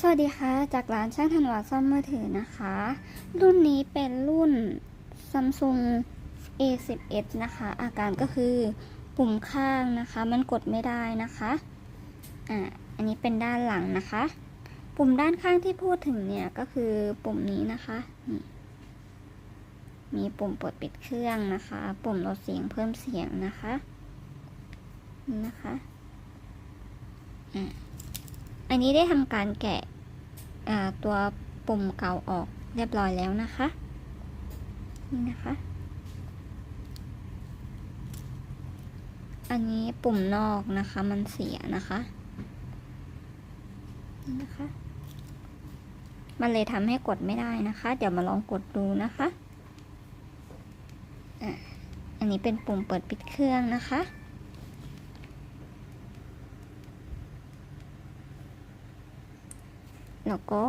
สวัสดีค่ะ จากร้านช่างธันวาซ่อมมือถือนะคะ รุ่นนี้เป็นรุ่น Samsung A11 นะคะ อาการก็คือปุ่มข้างนะคะ มันกดไม่ได้นะคะอ่าอันนี้เป็นด้านหลังนะคะ ปุ่มด้านข้างที่พูดถึงเนี่ยก็คือปุ่มนี้นะคะนี่มีปุ่มปลดปิดเครื่องนะคะ ปุ่มลดเสียงเพิ่มเสียงนะคะนี่นะคะอ่า นนี้ได้ทำการแกะตัวปุ่มเก่าออกเรียบร้อยแล้วนะคะ นี่นะคะ อันนี้ปุ่มนอกนะคะมันเสียนะคะนี่นะคะ มันเลยทำให้กดไม่ได้นะคะ เดี๋ยวมาลองกดดูนะคะอันนี้เป็นปุ่มเปิดปิดเครื่องนะคะ แล้วก็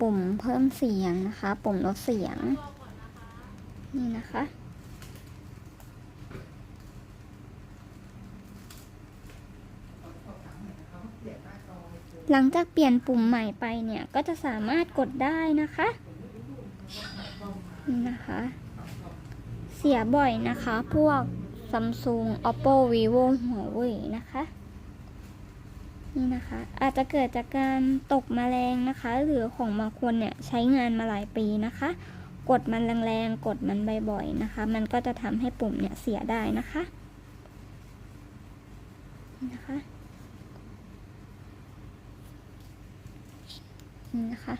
ปุ่มเพิ่มเสียงนะคะ ปุ่มลดเสียง นี่นะคะ หลังจากเปลี่ยนปุ่มใหม่ไปเนี่ยก็จะสามารถกดได้นะคะ นี่นะคะ เสียบ่อยนะคะ พวก Samsung Oppo Vivo Huawei นะคะ นี่นะคะ อาจจะเกิดจากการตกแมลงนะคะ หรือของบางคนเนี่ยใช้งานมาหลายปีนะคะ กดมันแรงๆ กดมันบ่อยๆนะคะ มันก็จะทำให้ปุ่มเนี่ยเสียได้นะคะนี่นะคะนี่นะคะ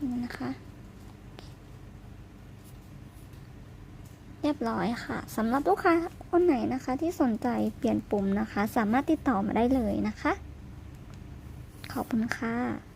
นี่นะคะ เรีย บร้อยค่ะสำหรับลูกค้าคนไหนนะคะ ที่สนใจเปลี่ยนปุ่มนะคะ สามารถติดต่อมาได้เลยนะคะ ขอบคุณค่ะ